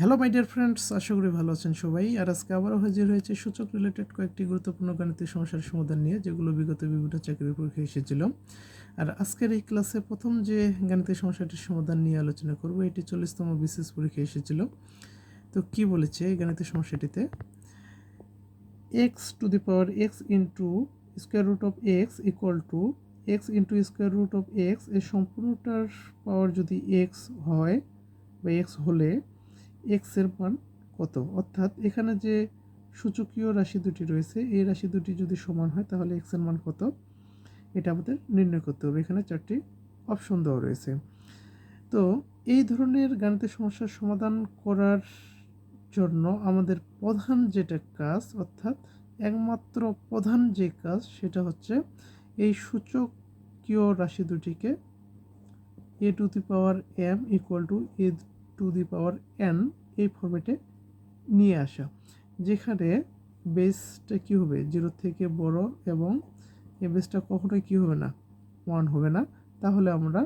Hello my dear friends আশা করি ভালো আছেন সবাই। আর আজকে আবারও হাজির হয়েছে সূচক রিলেটেড কয়েকটি গুরুত্বপূর্ণ গাণিতিক সমস্যার সমাধান নিয়ে, যেগুলো বিগত বিভিন্ন চাকরির পরীক্ষা এসেছিল। আর আজকের এই ক্লাসে প্রথম যে গাণিতিক সমস্যাটির সমাধান নিয়ে আলোচনা করব, এটি চল্লিশতম বিশেষ পরীক্ষা এসেছিল। তো কি বলেছে এই গাণিতিক সমস্যাটিতে? X to the power X into square root of X equal to X into square root of X এই সম্পূর্ণটার পাওয়ার যদি এক্স হয় বা এক্স হলে এক্সের মান কত? অর্থাৎ এখানে যে সূচকীয় রাশি দুটি রয়েছে, এই রাশি দুটি যদি সমান হয়, তাহলে এক্সের মান কত? এটা আমাদের নির্ণয় করতে হবে। এখানে চারটি অপশন দেওয়া রয়েছে। তো এই ধরনের গাণিতিক সমস্যার সমাধান করার জন্য আমাদের প্রধান যেটা কাজ, অর্থাৎ একমাত্র প্রধান যে কাজ, সেটা হচ্ছে এই সূচকীয় রাশি দুটিকে A to the power M equal to A to the power N এই ফর্মেটে নিয়ে আসা। যেখানে বেসটা কী হবে? জিরো থেকে বড় এবং এই বেসটা কখনোই কী হবে না? ওয়ান হবে না। তাহলে আমরা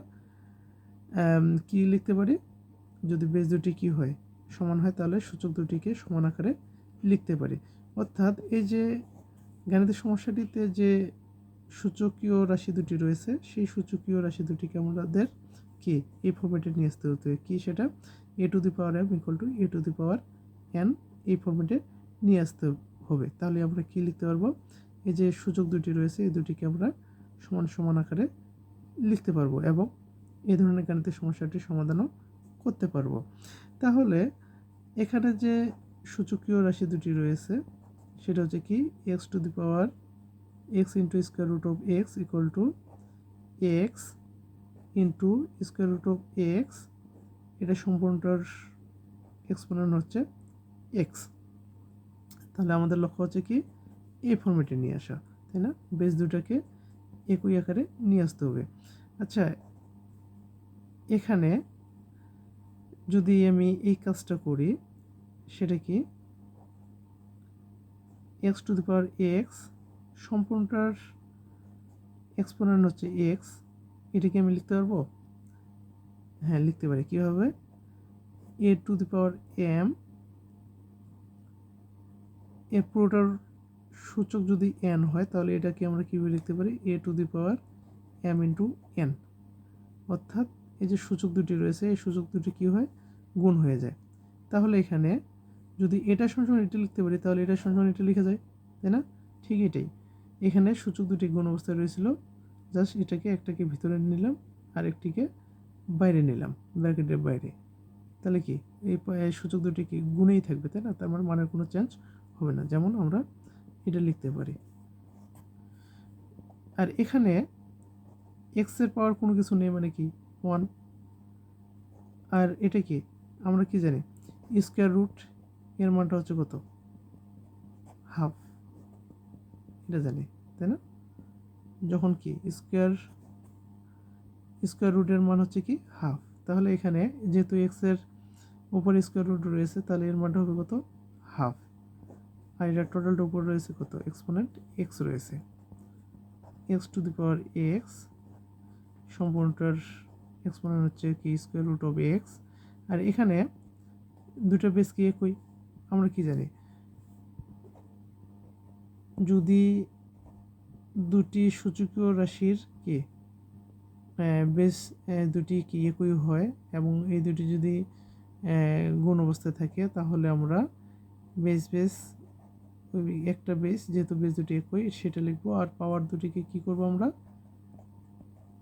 কি লিখতে পারি? যদি বেস দুটি কী হয়, সমান হয়, তাহলে সূচক দুটিকে সমান আকারে লিখতে পারি। অর্থাৎ এই যে গাণিতিক সমস্যাটিতে যে সূচকীয় রাশি দুটি রয়েছে, সেই সূচকীয় রাশি দুটিকে আমাদের কি? এই ফর্মেটে নিয়ে আসতে হতে কি সেটা? A to the power M equal to A to the power N এই ফর্মেটে নিয়ে আসতে হবে। তাহলে আমরা কি লিখতে পারব? এই যে সূচক দুটি রয়েছে, এই দুটিকে আমরা সমান সমান আকারে লিখতে পারব এবং এই ধরনের গাণিতিক সমস্যাটির সমাধানও করতে পারব। তাহলে এখানে যে সূচকীয় রাশি দুটি রয়েছে, সেটা হচ্ছে কি? X to the power X into square root of X equal to X into square root of X এটা সম্পূর্ণটার এক্সপোনেন্ট হচ্ছে এক্স তাহলে আমাদের লক্ষ্য হচ্ছে কি, এই ফর্মেটে নিয়ে আসা, তাই না? বেস দুটাকে একই আকারে নিয়ে আসতে হবে। আচ্ছা এখানে যদি আমি এই কাজটা করি, সেটা কি? X to the power X সম্পূর্ণটার exponent হচ্ছে এক্স এটাকে আমি লিখতে পারব? হ্যাঁ লিখতে পারি। কীভাবে? এ টু দি পাওয়ার এম এর পুরোটার সূচক যদি এন হয়, তাহলে এটাকে আমরা কীভাবে লিখতে পারি? A to the power M into N অর্থাৎ এই যে সূচক দুটি রয়েছে, এই সূচক দুটি কী হয়? গুণ হয়ে যায়। তাহলে এখানে যদি এটা সমান এটা লিখতে পারি, তাহলে এটা সমান এটা লিখে যায়, তাই না? ঠিক এটাই। এখানে সূচক দুটি গুণ অবস্থায় রয়েছিল জাস্ট এটাকে একটাকে ভিতরে নিলাম আর একটিকে বাইরে নিলাম, ব্র্যাকেটের বাইরে। তাহলে কি? এই সূচক দুটি কি গুণেই থাকবে, তাই না? তার মানে মানের কোনো চেঞ্জ হবে না। যেমন আমরা এটা লিখতে পারি। আর এখানে এক্সের পাওয়ার কোনো কিছু নেই মানে কি? ওয়ান আর এটা কি? আমরা কি জানি? স্কোয়ার রুট এর মানটা হচ্ছে কত? হাফ এটা জানি, তাই না? যখন কি স্কোয়ার স্কোয়ার রুটের মান হচ্ছে কি হাফ। তাহলে এখানে যেহেতু এক্সের উপরে স্কোয়ার রুট রয়েছে, তাহলে এর মানটা হবে কত? হাফ। আর এটা টোটালটা উপর রয়েছে কত? এক্সপোনেন্ট এক্স রয়েছে। X to the power X সম্পূর্ণটার exponent হচ্ছে কি স্কোয়ার রুট অফ এক্স আর এখানে দুটো বেস কি একই? আমরা কি জানি? যদি দুটি সূচকীয় রাশির কি? বেশ দুটি কি একই হয়? এবং এই দুটি যদি গুণ অবস্থায় থাকে, তাহলে আমরা বেস বেস একটা বেস যেহেতু বেস দুটি একই, সেটা লিখব। আর পাওয়ার দুটিকে কি করব আমরা?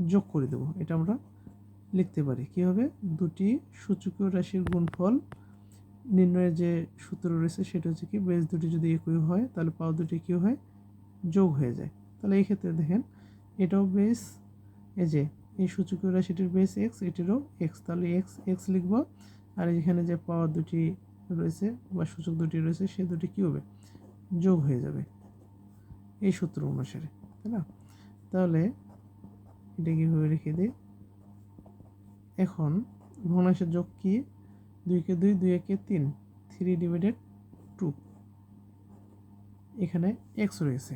যোগ করে দেব। এটা আমরা লিখতে পারি। কি হবে? দুটি সূচকীয় রাশির গুণফল নির্ণয়ের যে সূত্র রয়েছে, সেটা হচ্ছে কি বেস দুটি যদি একই হয়, তাহলে পাওয়ার দুটি কী হয়? যোগ হয়ে যায়। তাহলে এই ক্ষেত্রে দেখেন, এটাও বেস এই যে, এই সূচকীয় রাশিটির বেস এক্স এটিরও এক্স তাহলে এক্স এক্স লিখব, আর এখানে যে পাওয়ার দুটি রয়েছে বা সূচক দুটি রয়েছে, সে দুটি কী হবে? যোগ হয়ে যাবে, এই সূত্র অনুসারে, তাই না? তাহলে এটা কীভাবে রেখে দিই? এখন ভগ্নাংশের যোগ কি? দুইকে দুই দুই একে তিন থ্রি ডিভাইডেড টু এখানে এক্স রয়েছে।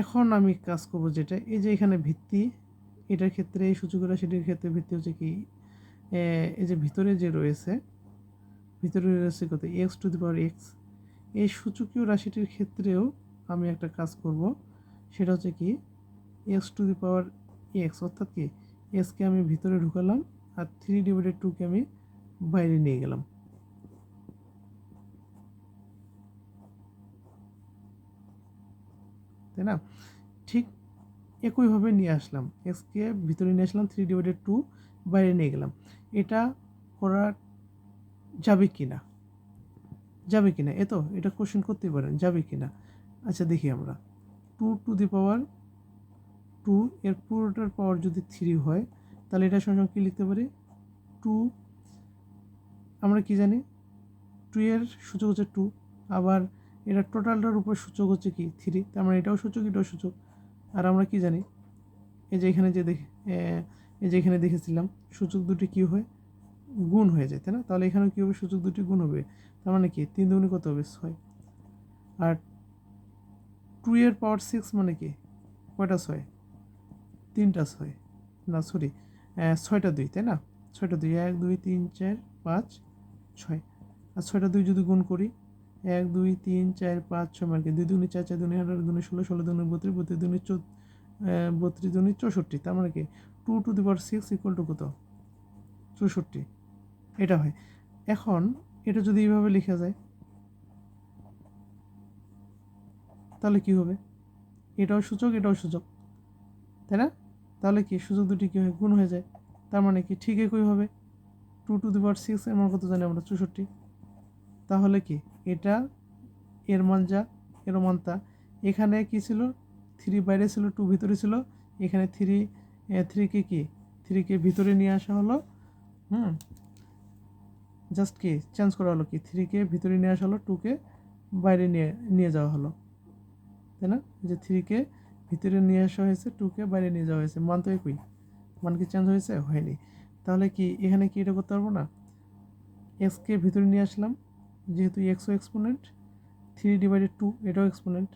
এখন আমি কাজ করব যেটা, এই যে এখানে ভিত্তি, এটার ক্ষেত্রে, এই সূচক রাশিটির ক্ষেত্রে ভিত্তি হচ্ছে কি এই যে ভিতরে যে রয়েছে, ভিতরে রয়েছে কত X to the power X এই সূচকীয় রাশিটির ক্ষেত্রেও আমি একটা কাজ করব, সেটা হচ্ছে কি X to the power X অর্থাৎ কি এক্সকে আমি ভিতরে ঢুকালাম আর থ্রি ডিভাইডেড টুকে আমি বাইরে নিয়ে গেলাম। তাই না? ঠিক একইভাবে নিয়ে আসলাম। এক্সকে ভিতরে নিয়ে আসলাম থ্রি ডিভাইডেড টু বাইরে নিয়ে গেলাম। এটা করা যাবে কি না যাবে কি না এ তো, এটা কোশ্চেন করতেই পারেন, যাবে কি না আচ্ছা দেখি আমরা। Two to the power two এর পুরোটার পাওয়ার যদি থ্রি হয়, তাহলে এটা সঙ্গে কী লিখতে পারি? টু আমরা কি জানি? টু এর সূচক হচ্ছে টু আবার এটা টোটালটার উপর সূচক হচ্ছে কি? থ্রি তার মানে এটাও সূচক এটাও সূচক। আর আমরা কি জানি? এই যে এখানে যে দেখে এই যে এখানে দেখেছিলাম, সূচক দুটি কি হয়? গুণ হয়ে যায়, তাই না? তাহলে এখানেও কী হবে? সূচক দুটি গুণ হবে। তার মানে কি? তিন দুগুণে কত হবে? ছয়। আর টু এর পাওয়ার সিক্স মানে কি? কয়টা ছয়? তিনটা ছয়। না সরি ছয়টা দুই, তাই না? ছয়টা দুই, এক, দুই, তিন, চার, পাঁচ, ছয়। আর ছয়টা দুই যদি গুণ করি এক, দুই, তিন, চার, পাঁচ, ছয় মানে কি দুই দুগুণে চার চার দুগুণে আঠারো দুগুণে ষোলো ষোলো দুগুণে বত্রিশ বত্রিশ দুগুণে চৌ বত্রিশ দুগুণে চৌষট্টি। তার মানে কি? Two to the power six equal to কত? চৌষট্টি। এটা হয়। এখন এটা যদি এইভাবে লেখা যায়, তাহলে কি হবে? এটাও সূচক এটাও সূচক। তাই না? তাহলে কি? সূচক দুটি কী হয়? গুণ হয়ে যায়। তার মানে কি? ঠিক একই হবে। Two to the power six এর মান কত জানি আমরা? চৌষট্টি। তাহলে কি? এটা, এর মান এর মান এখানে কি ছিল? থ্রি বাইরে ছিল টু ভিতরে ছিল। এখানে থ্রি থ্রিকে কি থ্রিকে ভিতরে নিয়ে আসা হলো। হুম? জাস্ট কি? চেঞ্জ করা হলো কি? থ্রিকে ভিতরে নিয়ে আসা হলো টুকে বাইরে নিয়ে নিয়ে যাওয়া হলো। তাই না? যে থ্রিকে ভিতরে নিয়ে আসা হয়েছে টুকে বাইরে নিয়ে যাওয়া হয়েছে। মান তো একই। মান কি চেঞ্জ হয়েছে? হয়নি। তাহলে কি এখানে কি এটা করতে পারব না? এক্সকে ভিতরে নিয়ে আসলাম। যেহেতু এক্সও এক্সপোনেন্ট থ্রি ডিভাইডেড টু এটাও এক্সপোনেন্ট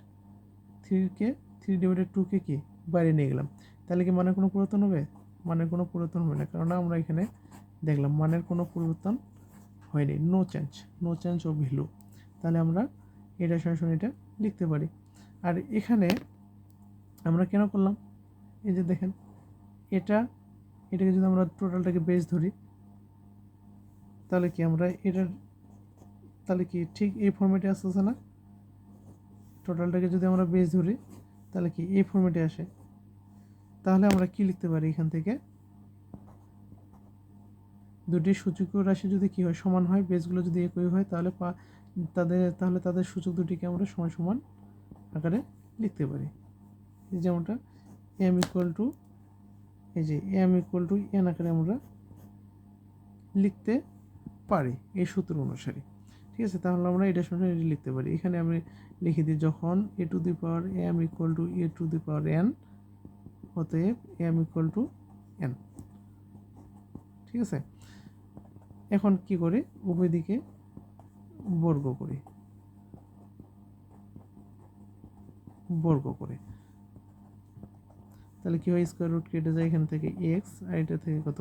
থ্রিকে থ্রি ডিভাইডেড টুকে কি বাইরে নিয়ে গেলাম। তাহলে কি মানের কোনো পরিবর্তন হবে? মানের কোনো পরিবর্তন হবে না, কারণ আমরা এখানে দেখলাম মানের কোনো পরিবর্তন হয়নি। নো চেঞ্জ নো চেঞ্জ ও ভ্যালু তাহলে আমরা এটা সঙ্গে এটা লিখতে পারি। আর এখানে আমরা কেন করলাম? এই যে দেখেন, এটা, এটাকে যদি আমরা টোটালটাকে বেস ধরি, তাহলে কি আমরা এটার তাহলে কি ঠিক এই ফর্মেটে আসতেছে না? টোটালটাকে যদি আমরা বেস ধরি, তাহলে কি এই ফর্মেটে আসে? তাহলে আমরা কি লিখতে পারি এখান থেকে? দুটি সূচকীয় রাশি যদি কী হয়, সমান হয় বেসগুলো যদি একই হয়, তাহলে তাদের তাহলে তাদের সূচক দুটিকে আমরা সমান সমান আকারে লিখতে পারি। যেমনটা এম ইকুয়াল টু এই যে এম ইকুয়াল টু এন আকারে আমরা লিখতে পারি এই সূত্র অনুসারে। ঠিক আছে? তাহলে আমরা এটা শুনে লিখতে পারি। এখানে আমি লিখে দিই যখন A to the power M equal to A to the power N অতএব এম ইকুয়াল টু এন ঠিক আছে? এখন কি করি? উভয় দিকে বর্গ করি। বর্গ করে। তাহলে কী হয়? স্কোয়ার রুট কেটে যায় এখান থেকে এক্স আর এটা থেকে কত?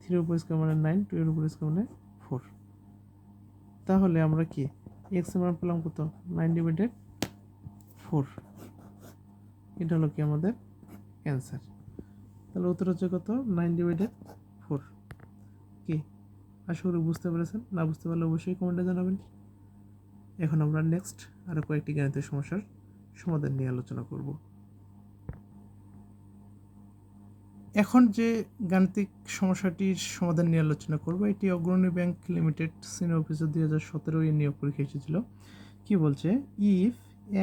থ্রির উপর স্কোয়ার মানে নাইন টু এর উপর স্কোয়ার মানে ফোর তাহলে আমরা কি? এক্সের মান পেলাম কত? নাইন ডিভাইডেড ফোর এটা হলো কি আমাদের অ্যান্সার তাহলে উত্তর হচ্ছে কত? নাইন ডিভাইডেড ফোর কি? আশা করি বুঝতে পেরেছেন। না বুঝতে পারলে অবশ্যই কমেন্টে জানাবেন। এখন আমরা নেক্সট আরও কয়েকটি গাণিতিক সমস্যার সমাধান নিয়ে আলোচনা করব। এখন যে গাণিতিক সমস্যাটির সমাধান নিয়ে আলোচনা করব, এটি Agrani bank limited senior officer দুই হাজার সতেরো এর নিয়োগ পরীক্ষা এসেছিল। কি বলছে? If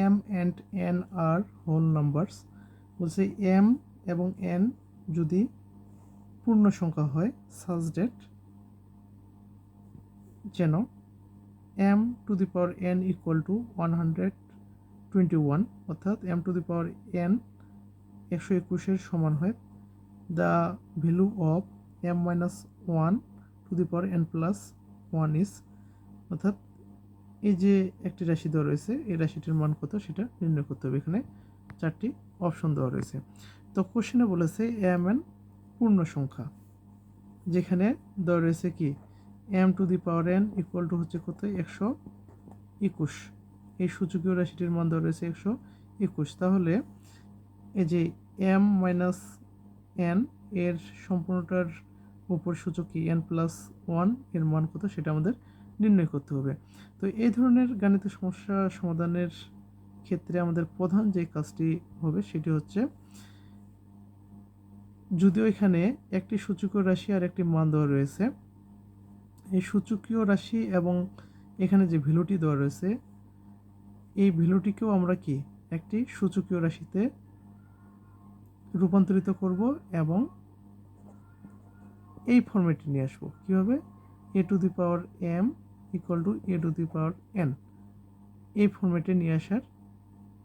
M and N are whole numbers বলছে এম এবং এন যদি পূর্ণ সংখ্যা হয় সাজ ডেট যেন M to the power N equal to one hundred twenty one অর্থাৎ M to the power N একশো একুশের সমান হয় the value of M minus one to the power N plus one is অর্থাৎ এই যে একটি রাশি দেওয়া রয়েছে, এই রাশিটির মান কত সেটা নির্ণয় করতে হবে। এখানে চারটি অপশন দেওয়া রয়েছে। তো কোশ্চেনে বলেছে এম এন পূর্ণ সংখ্যা, যেখানে দেওয়া রয়েছে কি? M to the power N equal to হচ্ছে কত? একশো একুশ। এই সূচকীয় রাশিটির মান দেওয়া রয়েছে একশো একুশ। তাহলে এই যে এম মাইনাস এন এর সম্পূর্ণটার উপর সূচক কি? এন প্লাস ওয়ানের মান কত? সেটা আমাদের নির্ণয় করতে হবে। তো এই ধরনের গাণিতিক সমস্যা সমাধানের ক্ষেত্রে আমাদের প্রধান যে কাজটি হবে সেটি হচ্ছে, যদিও এখানে একটি সূচকীয় রাশি আর একটি মান দেওয়া রয়েছে, এই সূচকীয় রাশি এবং এখানে যে ভ্যালুটি দেওয়া রয়েছে, এই ভ্যালুটিকেও আমরা কি? একটি সূচকীয় রাশিতে রূপান্তরিত করব এবং এই ফর্মেটে নিয়ে আসব। কীভাবে? A to the power M equal to A to the power N এই ফর্মেটে নিয়ে আসার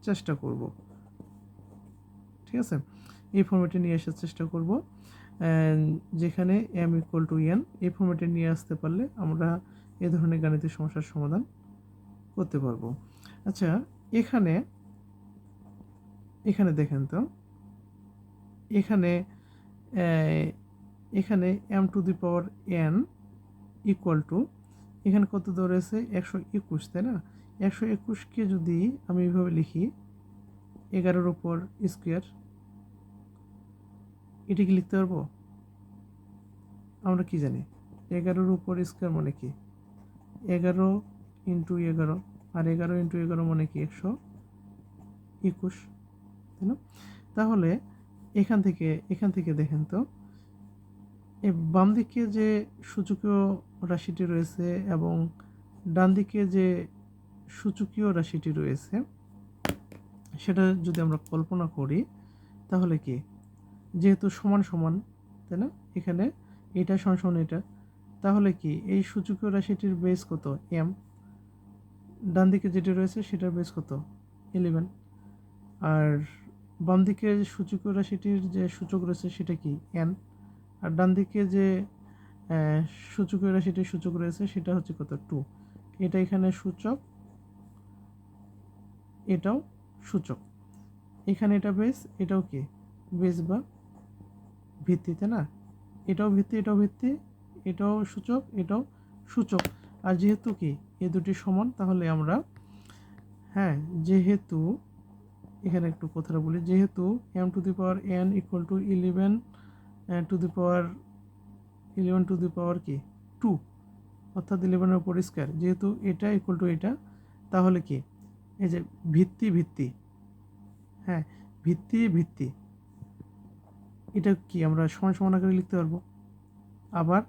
চেষ্টা করব। ঠিক আছে? এই ফর্মেটে নিয়ে আসার চেষ্টা করব। যেখানে এম ইকুয়াল টু এন এই ফর্মেটে নিয়ে আসতে পারলে আমরা এ ধরনের গাণিতিক সমস্যার সমাধান করতে পারব। আচ্ছা এখানে এখানে দেখেন তো। এখানে এখানে M to the power N equal to এখানে কত রয়েছে একশো একুশ, তাই না? একশো একুশকে যদি আমি এইভাবে লিখি, এগারোর উপর স্কোয়ার এটা কি লিখতে পারব? আমরা কি জানি? এগারোর উপর স্কোয়ার মানে কি? এগারো ইন্টু এগারো, আর এগারো ইন্টু এগারো মানে কি? একশো একুশ, তাই না? তাহলে এখান থেকে এখান থেকে দেখেন তো। এই বাম দিকে যে সূচকীয় রাশিটি রয়েছে এবং ডান দিকে যে সূচকীয় রাশিটি রয়েছে, সেটা যদি আমরা কল্পনা করি, তাহলে কি? যেহেতু সমান সমান, তাই না? এখানে এটা সমান সমান এটা। তাহলে কি? এই সূচকীয় রাশিটির বেস কত? এম ডান দিকে যেটি রয়েছে, সেটার বেস কত? ইলেভেন আর বাম দিকে সূচকীয় রাশিটির যে সূচক রয়েছে সেটা কি? এন আর ডান দিকে যে সূচকীয় রাশিটির সূচক রয়েছে সেটা হচ্ছে কত? টু এটা এখানে সূচক, এটাও সূচক। এখানে এটা বেস এটাও কি? বেস বা ভিত্তিতে না? এটাও ভিত্তি এটাও ভিত্তি, এটাও সূচক এটাও সূচক। আর যেহেতু কি? এ দুটি সমান, তাহলে আমরা হ্যাঁ যেহেতু এখানে একটু কথাটা বলি। যেহেতু M to the power N equal to eleven to the power eleven to the power কি? টু অর্থাৎ ইলেভেনের উপর স্কোয়ার যেহেতু এটা ইকুয়াল টু এটা, তাহলে কি? এই যে ভিত্তি ভিত্তি হ্যাঁ ভিত্তি ভিত্তি, এটা কি আমরা সমান সমান আকারে লিখতে পারব? আবার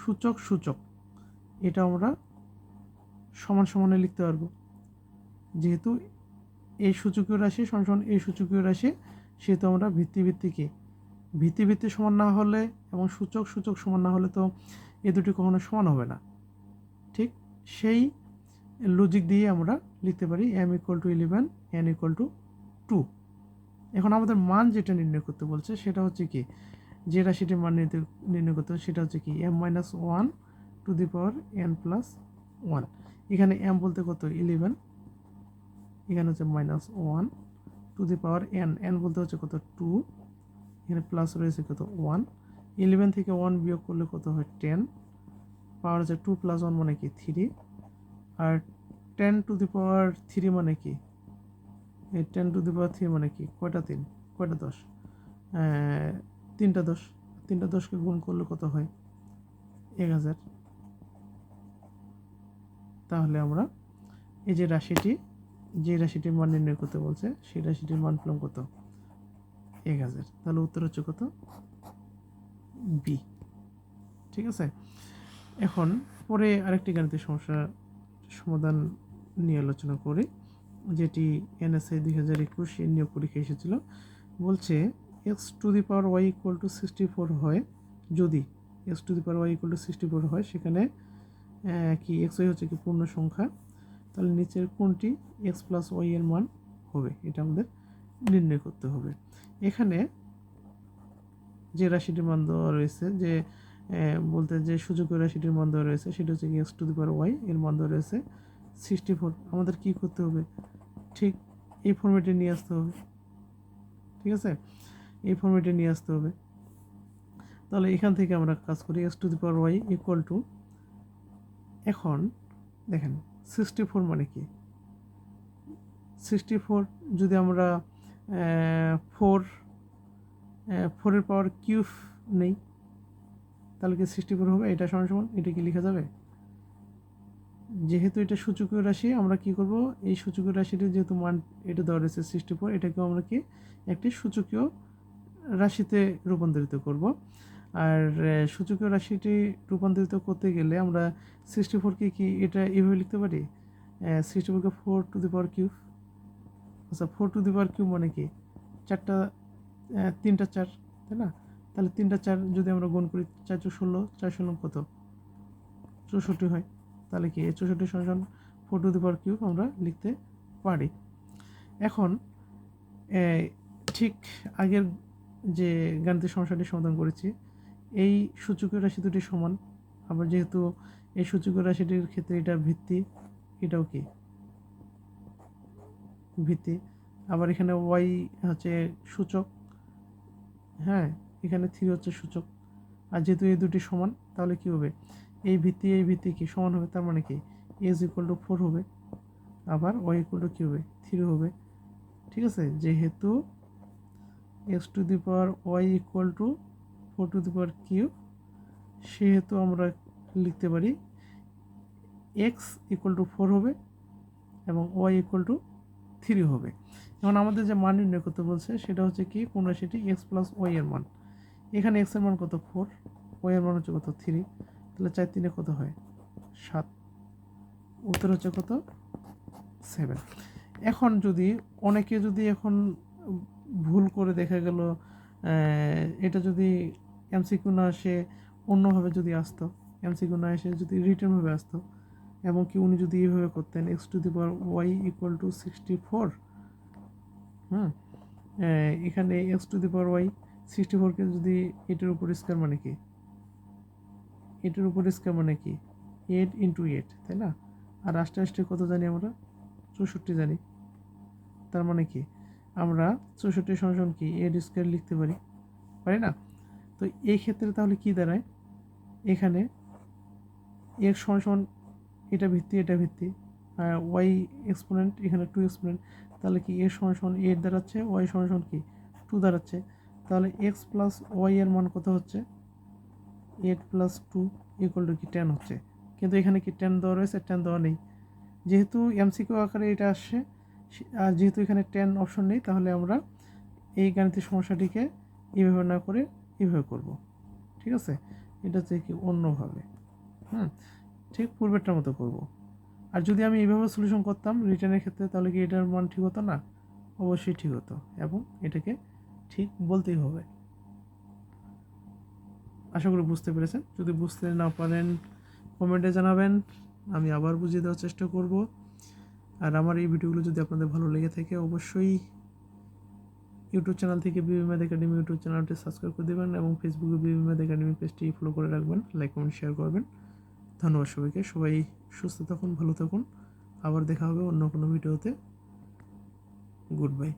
সূচক সূচক, এটা আমরা সমান সমানে লিখতে পারব। যেহেতু এই সূচকীয় রাশি সমান এই সূচকীয় রাশি, সেহেতু আমরা ভিত্তি ভিত্তিকে ভিত্তি ভিত্তি সমান না হলে এবং সূচক সূচক সমান না হলে তো এ দুটি কখনো সমান হবে না। ঠিক সেই লজিক দিয়ে আমরা লিখতে পারি M equal to eleven N equal to two এখন আমাদের মান যেটা নির্ণয় করতে বলছে, সেটা হচ্ছে কি, যে রাশিটির মান নির্ণয় করতে হবে, সেটা হচ্ছে কি M minus one to the power N plus one এখানে এম বলতে কত? ইলেভেন এখানে হচ্ছে minus one to the power N N বলতে হচ্ছে কত টু এখানে প্লাস রয়েছে কত ওয়ান ইলেভেন থেকে ওয়ান বিয়োগ করলে কত হয় টেন পাওয়ার হচ্ছে টু প্লাস ওয়ান মানে কি three R ten to the power three মানে কি? এই ten to the power three মানে কি? কয়টা তিন? কয়টা দশ? তিনটা দশ। তিনটা দশকে গুণ করলে কত হয়? এক হাজার। তাহলে আমরা এই যে রাশিটি যে রাশিটির মান নির্ণয় করতে বলছে, সেই রাশিটির মান পেলাম কত? এক হাজার। তাহলে উত্তর হচ্ছে কত? বি ঠিক আছে? এখন পরে আরেকটি গাণিতিক সমস্যা সমাধান নিয়ে আলোচনা করি, যেটি এনএসআই দুই হাজার একুশ এর নিয়োগ পরীক্ষা এসেছিল। বলছে x to the power y equal to sixty four হয় যদি x to the power y equal to sixty four হয়, সেখানে কি এক্স ওয়াই হচ্ছে কি পূর্ণ সংখ্যা? তাহলে নিচের কোনটি? এক্স প্লাস ওয়াই এর মান হবে। এটা আমাদের নির্ণয় করতে হবে। এখানে যে রাশিটির মান দেওয়া রয়েছে, যে বলতে যে সুযোগের রাশিটির মান দেওয়া রয়েছে, সেটা হচ্ছে x to the power y এর মান দেওয়া রয়েছে। সিক্সটি ফোর আমাদের কী করতে হবে? ঠিক এই ফর্মেটে নিয়ে আসতে হবে। ঠিক আছে? এই ফর্মেটে নিয়ে আসতে হবে। তাহলে এখান থেকে আমরা কাজ করি x to the power y equal to এখন দেখেন সিক্সটি ফোর মানে কি? সিক্সটি ফোর যদি আমরা ফোর ফোরের পাওয়ার কিউব নেই, তাহলে কি সিক্সটি ফোর হবে? এটা সমান সমান, এটা কি লেখা যাবে? যেহেতু এটা সূচকীয় রাশি, আমরা কি করব? এই সূচকীয় রাশিটি যেহেতু মান, এটা দেওয়া রয়েছে সিক্সটি ফোর, এটাকেও আমরা কি, একটি সূচকীয় রাশিতে রূপান্তরিত করব। আর সূচকীয় রাশিটি রূপান্তরিত করতে গেলে আমরা সিক্সটি ফোরকে কি এটা এইভাবে লিখতে পারি? সিক্সটি ফোরকে four to the power cube আচ্ছা four to the power cube মানে কি? চারটা তিনটা চার, তাই না? তাহলে তিনটা চার যদি আমরা গুণ করি, চার চো ষোলো চার ষোলো কত? চৌষট্টি হয়। তাহলে কি, চৌষট্টি সমান four to the power cube আমরা লিখতে পারি। এখন ঠিক আগের যে গাণিতিক সমস্যাটি সমাধান করেছি এই সূচকীয় রাশি দুটি সমান। আবার যেহেতু এই সূচকীয় রাশিটির ক্ষেত্রে এটা ভিত্তি, এটাও কি? ভিত্তি। আবার এখানে ওয়াই হচ্ছে সূচক। হ্যাঁ এখানে থ্রি হচ্ছে সূচক। আর যেহেতু এই দুটি সমান, তাহলে কি হবে? এই ভিত্তি এই ভিত্তি কি সমান হবে? তার মানে কি? এজ ইকুয়াল টু ফোর হবে। আবার ওয়াই ইকুয়াল টু কী হবে? থ্রি হবে। ঠিক আছে? যেহেতু x to the power y equal to four to the power cube সেহেতু আমরা লিখতে পারি এক্স ইকুয়াল টু ফোর হবে এবং ওয়াই ইকুয়াল টু থ্রি হবে। এখন আমাদের যে মান নির্ণয় করতে বলছে, সেটা হচ্ছে কি, কোন রাশিটি এক্স প্লাস ওয়াই এর মান। এখানে এক্সের মান কত? ফোর ওয়াই এর মান হচ্ছে কত? থ্রি তাহলে চার তিনে কত হয়? সাত। উত্তর হচ্ছে কত? সেভেন এখন যদি অনেকে যদি এখন ভুল করে দেখা গেল এটা যদি এমসিকিউ না আসে অন্যভাবে যদি আসতো এমসিকিউ না এসে যদি রিটার্নভাবে আসতো এবং কি উনি যদি এইভাবে করতেন x to the power y equal to sixty four ah, এখানে x to the power y sixty ফোরকে যদি এটার উপর স্কোয়ার মানে কি? এটার উপর স্কোয়ার মানে কি? এইট ইন্টু এইট তাই না? আর আস্তে আস্তে কত জানি আমরা? চৌষট্টি জানি। তার মানে কি? আমরা চৌষট্টি সংশোধন কি? এইট স্কোয়ার লিখতে পারি। পারি না? তো এই ক্ষেত্রে তাহলে কি দাঁড়ায়? এখানে এর সমান এটা ভিত্তি এটা ভিত্তি, আর ওয়াই এক্সপোনেন্ট এখানে টু এক্সপোনেন্ট তাহলে কি এর সমান সমান এইট দাঁড়াচ্ছে ওয়াই সমান সমান কি? টু দাঁড়াচ্ছে। তাহলে এক্স প্লাস ওয়াই এর মান কত হচ্ছে? Eight plus two equal to কি? টেন হচ্ছে। কিন্তু এখানে কি টেন দেওয়া রয়েছে? টেন দেওয়া নেই। যেহেতু এমসিকিউ আকারে এটা আসছে আর যেহেতু এখানে টেন অপশন নেই, তাহলে আমরা এই গাণিতিক সমস্যাটিকে এইভাবে না করে এইভাবে করব। ঠিক আছে? এটা হচ্ছে কি অন্যভাবে। হুম? ঠিক পূর্বেরটার মতো করব। আর যদি আমি এইভাবে সলিউশন করতাম রিটার্নের ক্ষেত্রে, তাহলে কি এটার মান ঠিক হতো না? অবশ্যই ঠিক হতো। এবং এটাকে ঠিক বলতেই হবে। আশা করি বুঝতে পেরেছেন। যদি বুঝতে না পারেন কমেন্টে জানাবেন। আমি আবার বুঝিয়ে দেওয়ার চেষ্টা করব। আর আমার এই ভিডিওগুলো যদি আপনাদের ভালো লেগে থাকে, অবশ্যই ইউটিউব চ্যানেল থেকে বিবি ম্যাথ একাডেমি ইউটিউব চ্যানেলটি সাবস্ক্রাইব করে দেবেন এবং ফেসবুকে বিবি ম্যাথ একাডেমি পেজটি ফলো করে রাখবেন লাইক কমেন্ট শেয়ার করবেন। ধন্যবাদ সবাইকে, সবাই সুস্থ থাকুন, ভালো থাকুন। আবার দেখা হবে অন্য কোনো ভিডিওতে গুড বাই